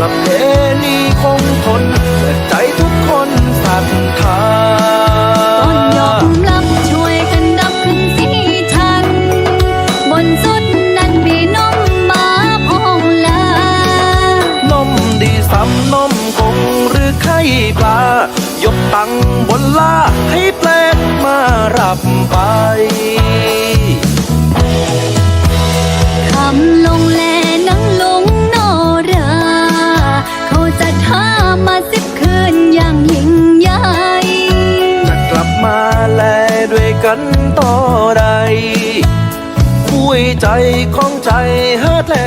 ลับเพนีคงทนแต่ใจทุกคนศรัทธาก่อนยอมรับช่วยกันดับขึ้นสีทัน บนสุดนั้นมีนมมาพองลานมดีซ้ำนมงหรือไข่ปลายกตังบนลาให้แปลกมารับไป มาสิบคืนอย่างยิ่งใหญ่จะกลับมาแลด้วยกันต่อใดคุยใจของใจเฮาแท้